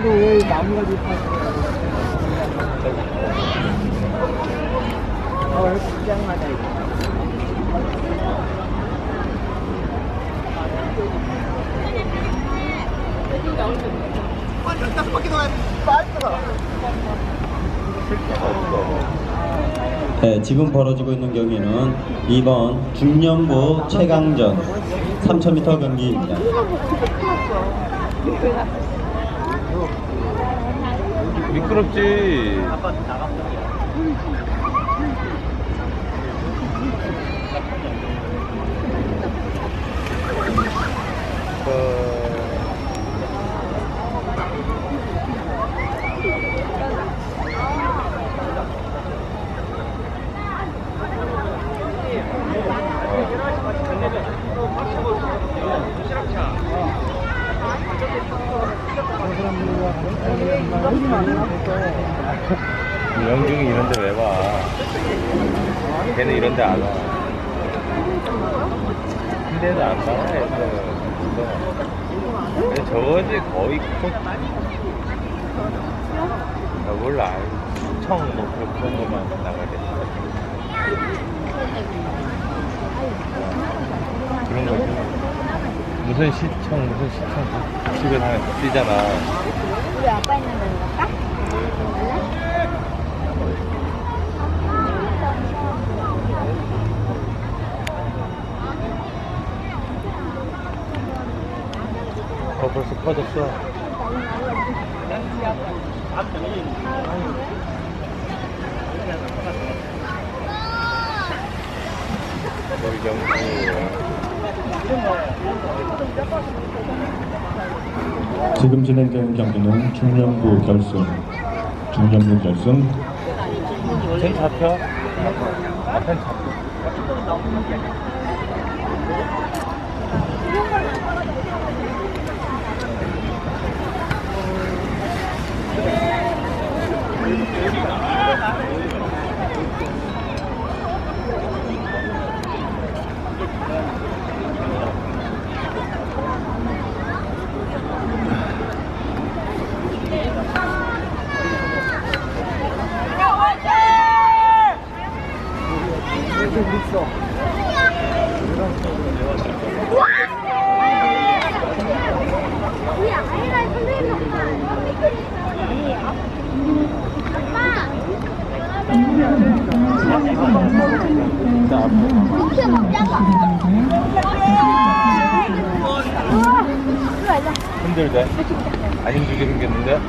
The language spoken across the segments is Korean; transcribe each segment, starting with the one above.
근데 왜 나무가지 어, 구경하다 이거. 네, 지금 벌어지고 있는 경기는 2번 중년부 최강전 3000m 경기입니다. 미끄럽지. 영중이 이런데 왜 와? 걔는 이런데 안 와. 근데도 안 나와, 애들. 근데 저거지 거의 코. 나 몰라. 청, 뭐 그런 그런 것만 나가겠어. 그런 거지. 무슨 시청, 무슨 시청. 집에 다 뛰잖아. 우리 아빠 있는 데로 갈까? 어, 벌써 커졌어. 여기 경기. 지금 진행되는 경기는 중년부 결승 중년부 결승 쟤 잡혀? 앞엔 잡혀. 있어. 이렇게 먹자고 힘들대? 안 힘들게 생겼는데?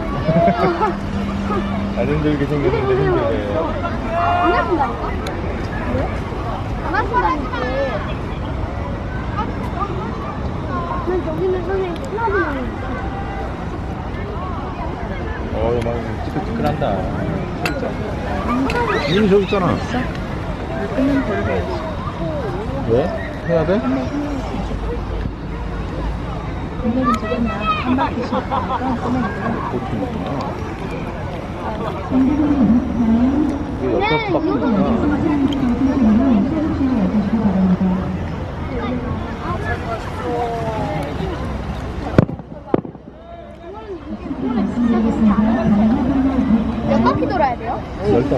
안 힘들게 생겼는데 힘들대. 안 아픈다니까? 안 아픈다니까 난 저기는 선생님 하나도 안 어, 막 찌끈찌끈 한다. 이미 저기 있잖아. 왜? 해야 돼? 이거 옆에 바꾸니까. 몇 바퀴 돌아야 돼요? 열다.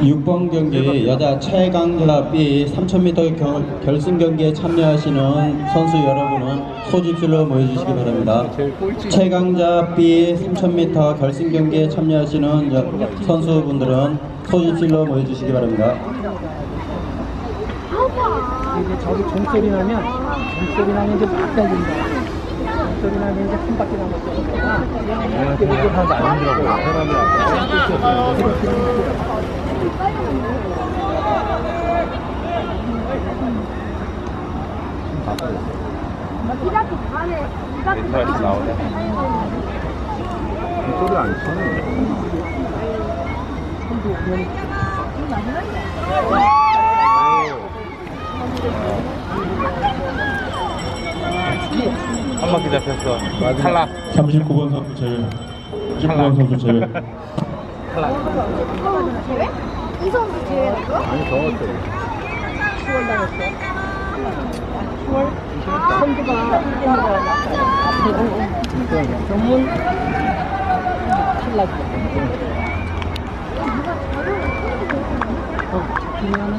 6번 경기 여자 최강자 B 3000m 결, 결승 경기에 참여하시는 선수 여러분은 소집실로 모여주시기 바랍니다. 최강자 B 3000m 결승 경기에 참여하시는 여- 선수분들은 소집실로 모여주시기 바랍니다. 이제 저기 종소리 나면, 종소리 나면 이제 막 달린다. 종소리 나면 이제 한 바퀴 남았잖아. 내가 그거 하나도 안 힘들어. 사람이 안 나오네. 소리 안 치네. 한 바퀴 잡혔어. 탈락. 39번 선수 제외 19번 선수 제외 제외? 이 선수 제외라고요? 아니, 적었어. 전문 탈락이야. 어, 중요한